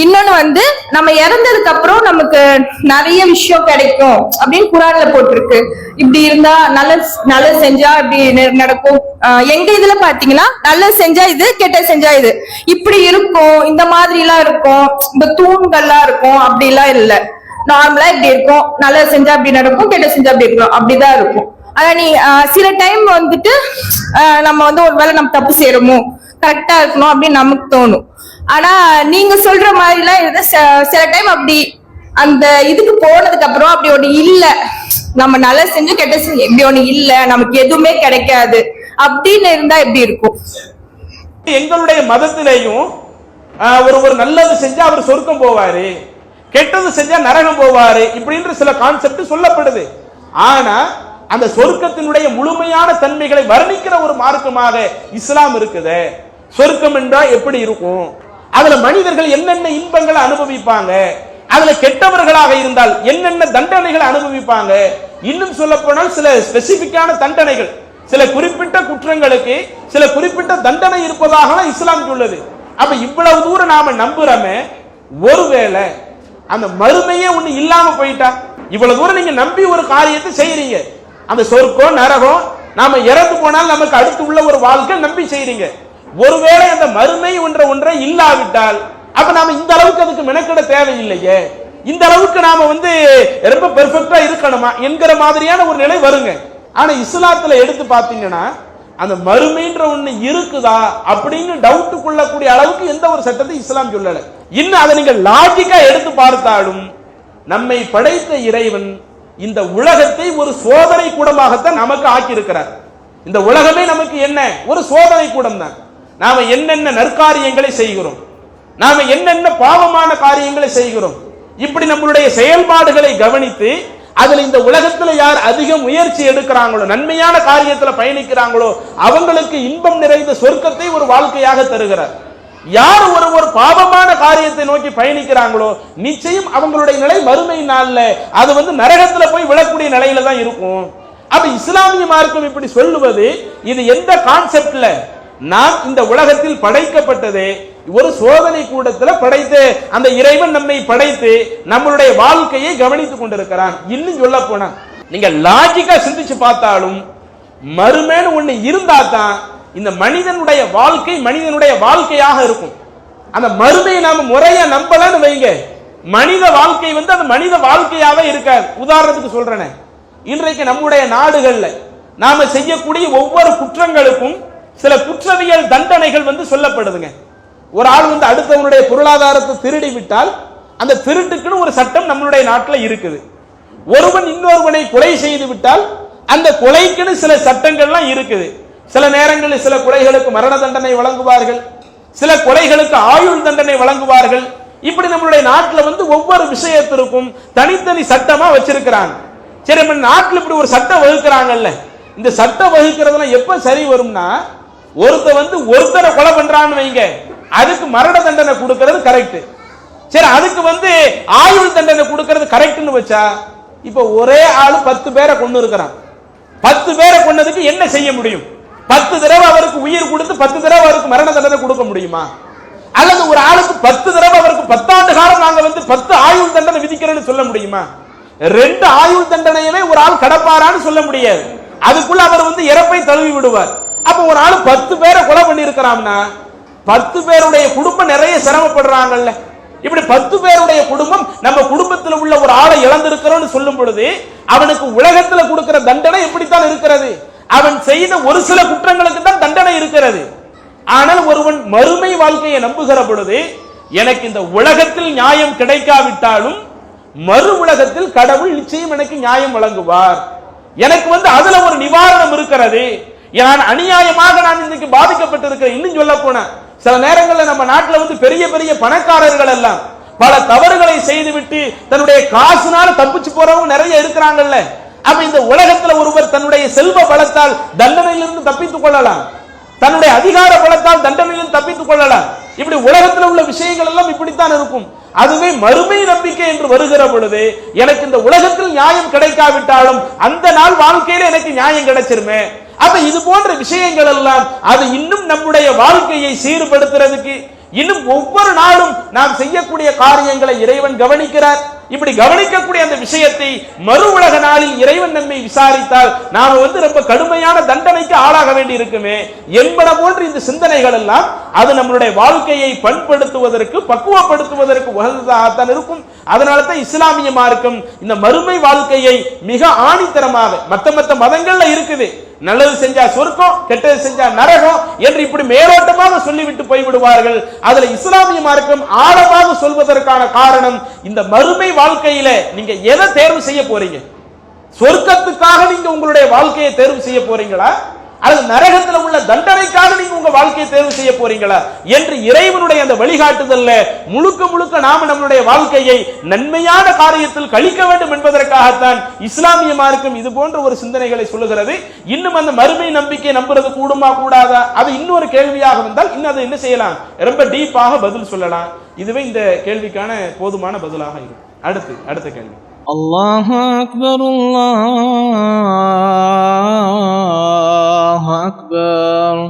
இன்னொன்னு வந்து நம்ம இறந்ததுக்கு அப்புறம் நமக்கு நிறைய விஷயம் கிடைக்கும் அப்படின்னு குரான்ல போட்டிருக்கு. இப்படி இருந்தா நல்ல நல்லது செஞ்சா இப்படி நடக்கும். ஆஹ் எங்க இதுல பாத்தீங்கன்னா நல்லது செஞ்சா இது கெட்ட செஞ்சா இது. இப்படி இருக்கும் இந்த மாதிரி எல்லாம் இருக்கும் இந்த தூண்கள்லாம் இருக்கும் அப்படி எல்லாம் இல்ல நார்மலா இப்படி இருக்கும் நல்லா செஞ்சா அப்படி நடக்கும் கெட்ட செஞ்சா அப்படி இருக்கும் அப்படிதான் இருக்கும். ஆனா நீ சில டைம் வந்துட்டு நம்ம வந்து ஒருவேளை நம்ம தப்பு செய்யறோமோ கரெக்டா இருக்கணும் அப்படின்னு நமக்கு தோணும். ஆனா நீங்க சொல்ற மாதிரிலாம் எல்லாம் ச- சில டைம் அப்படி அந்த இதுக்கு போனதுக்கு அப்புறம் அப்படி ஒண்ணு இல்ல. நம்ம நல்லா செஞ்சு கெட்ட செஞ்சு இப்படி ஒண்ணு இல்ல. நமக்கு எதுவுமே கிடைக்காது. அப்படின்னு இருந்தா எப்படி இருக்கும்? எங்களுடைய மதத்திலேயும் ஒரு ஒரு நல்லது செஞ்சா அவர் சொர்க்கம் போவாரு. கெட்டது செஞ்சா நரகம் போவாரு. இப்படின்ற சில கான்செப்ட் சொல்லப்படுது. ஆனா அந்த சொர்க்கத்தினுடைய முழுமையான தன்மைகளை வர்ணிக்கிற ஒரு மார்க்கமாக இஸ்லாம் இருக்குது. சொர்க்கம் என்றா எப்படி இருக்கும்? அதுல மனிதர்கள் என்னென்ன இன்பங்களை அனுபவிப்பாங்க? அதுல கெட்டவர்களாக இருந்தால் என்னென்ன தண்டனைகளை அனுபவிப்பாங்க? இன்னும் சொல்ல போனால் சில ஸ்பெசிபிக்கான தண்டனைகள். சில குறிப்பிட்ட குற்றங்களுக்கு சில குறிப்பிட்ட தண்டனை இருப்பதாக இஸ்லாம் சொல்லுது. அப்ப இவ்வளவு தூரம் நாம நம்புறோமே ஒருவேளை அந்த மறுமையே ஒண்ணு இல்லாம போயிட்டா? இவ்வளவு தூரம் நீங்க நம்பி ஒரு காரியத்தை செய்யறீங்க அந்த சொர்க்கம் நரகம் நாம இறந்து போனால் நமக்கு அடுத்து உள்ள ஒரு வாழ்க்கை நம்பி செய்யறீங்க ஒருவேளை அந்த மறுமை என்ற ஒன்றை இல்லாவிட்டால் அப்ப நாம இந்த அளவுக்கு அதுக்கு மெனக்கிட தேவையில்லையே. இந்த அளவுக்கு நாம வந்து ரொம்ப பெர்ஃபெக்டா இருக்கணுமா என்கிற மாதிரியான ஒரு நிலை வருங்க. ஆனா இஸ்லாத்துல எடுத்து பாத்தீங்கன்னா அந்த மறுமைன்ற ஒண்ணு இருக்குதா அப்படின்னு டவுட் கொள்ளக்கூடிய அளவுக்கு எந்த ஒரு சட்டத்தை இஸ்லாம் சொல்லல. இன்னும் அதை நீங்க லாஜிக்கா எடுத்து பார்த்தாலும் நம்மை படைத்த இறைவன் இந்த உலகத்தை ஒரு சோதனை கூடமாகத்தான் நமக்கு ஆக்கியிருக்கிறார். இந்த உலகமே நமக்கு என்ன? ஒரு சோதனை கூடம் தான் நாம என்னென்ன நற்காரியங்களை செய்கிறோம்? நாம என்னென்ன பாவமான காரியங்களை செய்கிறோம்? இப்படி நம்மளுடைய செயல்பாடுகளை கவனித்து அதுல இந்த உலகத்துல யார் அதிக முயற்சி எடுக்கிறாங்களோ நன்மையான காரியத்துல பயணிக்கிறாங்களோ அவங்களுக்கு இன்பம் நிறைந்த சொர்க்கத்தை ஒரு வாழ்க்கையாக தருகிறார். யார் ஒரு ஒரு பாவமான காரியத்தை நோக்கி பயணிக்கிறாங்களோ நிச்சயம் அவங்களுடைய நிலை மறுமை நாள்ல அது வந்து நரகத்துல போய் விழக்கூடிய நிலையில தான் இருக்கும். அப்ப இஸ்லாமிய மார்க்கம் இப்படி சொல்லுவது இது எந்த கான்செப்ட்ல நாம் இந்த உலகத்தில் படைக்கப்பட்டது ஒரு சோதனை கூடத்தில் படைத்து அந்த இறைவன் நம்மை படைத்து நம்மளுடைய வாழ்க்கையை கவனித்துக் கொண்டிருக்கிறான். இன்னும் சொல்ல போனா நீங்க லாஜிக்கா சிந்திச்சு பார்த்தாலும் மறுமேனு ஒண்ணு இருந்தா தான் இந்த மனிதனுடைய வாழ்க்கை மனிதனுடைய வாழ்க்கையாக இருக்கும். அந்த மறுமையை நாம முறையா நம்பலன்னு வைங்க. மனித வாழ்க்கை வந்து அந்த மனித வாழ்க்கையாவே இருக்காது. உதாரணத்துக்கு சொல்றேனே. இன்றைக்கு நம்முடைய நாடுகள்ல நாம செய்யக்கூடிய ஒவ்வொரு குற்றங்களுக்கும் சில குற்றவியல் தண்டனைகள் வந்து சொல்லப்படுதுங்க. ஒரு ஆள் வந்து அடுத்தவனுடைய பொருளாதாரத்தை திருடி விட்டால் அந்த திருட்டுக்குன்னு ஒரு சட்டம் நம்மளுடைய நாட்டில் இருக்குது. ஒருவன் இன்னொருவனை கொலை செய்து விட்டால் அந்த கொலைக்குன்னு சில சட்டங்கள்லாம் இருக்குது. சில நேரங்களில் சில கொலைகளுக்கு மரண தண்டனை வழங்குவார்கள். சில கொலைகளுக்கு ஆயுள் தண்டனை வழங்குவார்கள். இப்படி நம்மளுடைய நாட்டில் வந்து ஒவ்வொரு விஷயத்திற்கும் தனித்தனி சட்டமா வச்சிருக்கிறாங்க. சரி நம்ம நாட்டில் இப்படி ஒரு சட்டம் வகுக்கிறாங்கல்ல. இந்த சட்டம் வகுக்கிறதுலாம் எப்ப சரி வரும்னா ஒருத்த வந்து ஒருத்தரை கொலை பண்றான்னு வைங்க. அதுக்கு மரண தண்டனை கொடுக்கிறது கரெக்ட் சரி அதுக்கு வந்து ஆயுள் தண்டனை கொடுக்கிறது கரெக்ட்னு வச்சா இப்ப ஒரே ஆளு பத்து பேரை கொண்டு இருக்கிறான். பத்து பேரை கொன்னதுக்கு என்ன செய்ய முடியும்? பத்து தடவை அவருக்கு உயிர் கொடுத்து பத்து தடவை அவருக்கு மரண தண்டனை கொடுக்க முடியுமா? அல்லது ஒரு ஆளுக்கு பத்து தடவை அவருக்கு பத்தாண்டு காலம் நாங்க வந்து பத்து ஆயுள் தண்டனை விதிக்கிறேன்னு சொல்ல முடியுமா? ரெண்டு ஆயுள் தண்டனையவே ஒரு ஆள் கடப்பாரான்னு சொல்ல முடியாது. அதுக்குள்ள அவர் வந்து இறப்பை தழுவி விடுவார். அப்ப ஒரு ஆள் பத்து பேரை கொலை பண்ணி இருக்கிறாம்னா பத்து பேருடைய குடும்பம் நிறைய சிரமப்படுறாங்கல்ல. இப்படி பத்து பேருடைய குடும்பம் நம்ம குடும்பத்தில் உள்ள ஒரு ஆளை இழந்திருக்கிறோம்னு சொல்லும் பொழுது அவனுக்கு உலகத்துல கொடுக்கிற தண்டனை எப்படித்தான் இருக்கிறது. அவன் செய்த ஒரு சில குற்றங்களுக்கு தான் தண்டனை இருக்கிறது. ஆனால் ஒருவன் மறுமை வாழ்க்கையை நம்புகிற பொழுது எனக்கு இந்த உலகத்தில் நியாயம் கிடைக்காவிட்டாலும் மறு உலகத்தில் கடவுள் நிச்சயம் எனக்கு நியாயம் வழங்குவார். எனக்கு வந்து அதுல ஒரு நிவாரணம் இருக்கிறது. நான் அநியாயமாக நான் இன்னைக்கு பாதிக்கப்பட்டிருக்கிறேன்? இன்னும் சொல்ல போனேன் சில நேரங்களில் நம்ம நாட்டுல வந்து பெரிய பெரிய பணக்காரர்கள் எல்லாம் பல தவறுகளை செய்துவிட்டு தன்னுடைய காசுனால தப்பிச்சு போறவங்க நிறைய இருக்கிறாங்கல்ல. அப்ப இந்த உலகத்துல ஒருவர் தன்னுடைய செல்வ பலத்தால் தண்டனையிலிருந்து தப்பித்துக் கொள்ளலாம். தன்னுடைய அதிகார பலத்தால் தண்டனையிலிருந்து தப்பித்துக் கொள்ளலாம். இப்படி உலகத்தில் உள்ள விஷயங்கள் எல்லாம் இப்படித்தான் இருக்கும். அதுவே மறுமை நம்பிக்கை என்று வருகிற பொழுது எனக்கு இந்த உலகத்தில் நியாயம் கிடைக்காவிட்டாலும் அந்த நாள் வாழ்க்கையில எனக்கு நியாயம் கிடைச்சிருமே. அப்ப இது போன்ற விஷயங்கள் எல்லாம் அது இன்னும் நம்முடைய வாழ்க்கையை சீர்படுத்துறதுக்கு இன்னும் ஒவ்வொரு நாளும் நாம் செய்யக்கூடிய காரியங்களை இறைவன் கவனிக்கிறார். இப்படி கவனிக்கக்கூடிய அந்த விஷயத்தை மறு உலக நாளில் இறைவன் நம்மை விசாரித்தால் நாம வந்து ரொம்ப கடுமையான தண்டனைக்கு ஆளாக வேண்டி இருக்குமே என்பன போன்ற இந்த சிந்தனைகள் எல்லாம் அது நம்மளுடைய வாழ்க்கையை பண்படுத்துவதற்கு பக்குவப்படுத்துவதற்கு உகந்ததாகத்தான் இருக்கும். அதனால தான் இஸ்லாமிய மார்க்கம் இந்த மறுமை வாழ்க்கையை மிக ஆணித்தரமாக மத்த மத்த மதங்கள்ல இருக்குது. நல்லது செஞ்சா சொர்க்கம் கெட்டது செஞ்சா நரகம் என்று இப்படி மேலோட்டமாக சொல்லிவிட்டு போய்விடுவார்கள். அதுல இஸ்லாமிய மார்க்கம் ஆழமாக சொல்வதற்கான காரணம் இந்த மறுமை வாழ்க்கையில நீங்க எதை தேர்வு செய்ய போறீங்க? சொர்க்கத்துக்காக நீங்க உங்களுடைய வாழ்க்கையை தேர்வு செய்ய போறீங்களா? அல்லது நரகத்தில் உள்ள தண்டனைக்காக நீங்க உங்க வாழ்க்கையை தேர்வு செய்ய போறீங்களா? என்று இறைவனுடைய அந்த வழிகாட்டுதல்ல முழுக்க முழுக்க நாம நம்மளுடைய வாழ்க்கையை நன்மையான காரியத்தில் கழிக்க வேண்டும் என்பதற்காகத்தான் இஸ்லாமிய மார்க்கம் இது போன்ற ஒரு சிந்தனைகளை சொல்லுகிறது. இன்னும் அந்த மறுமை நம்பிக்கை நம்புறது கூடுமா கூடாதா? அது இன்னொரு கேள்வியாக இருந்தால் இன்னும் அதை என்ன செய்யலாம்? ரொம்ப டீப்பாக பதில் சொல்லலாம். இதுவே இந்த கேள்விக்கான போதுமான பதிலாக இருக்கும். அடுத்து அடுத்த கேள்வி. அல்லாஹ் அக்பர் அல்லாஹ் Allahu Akbar.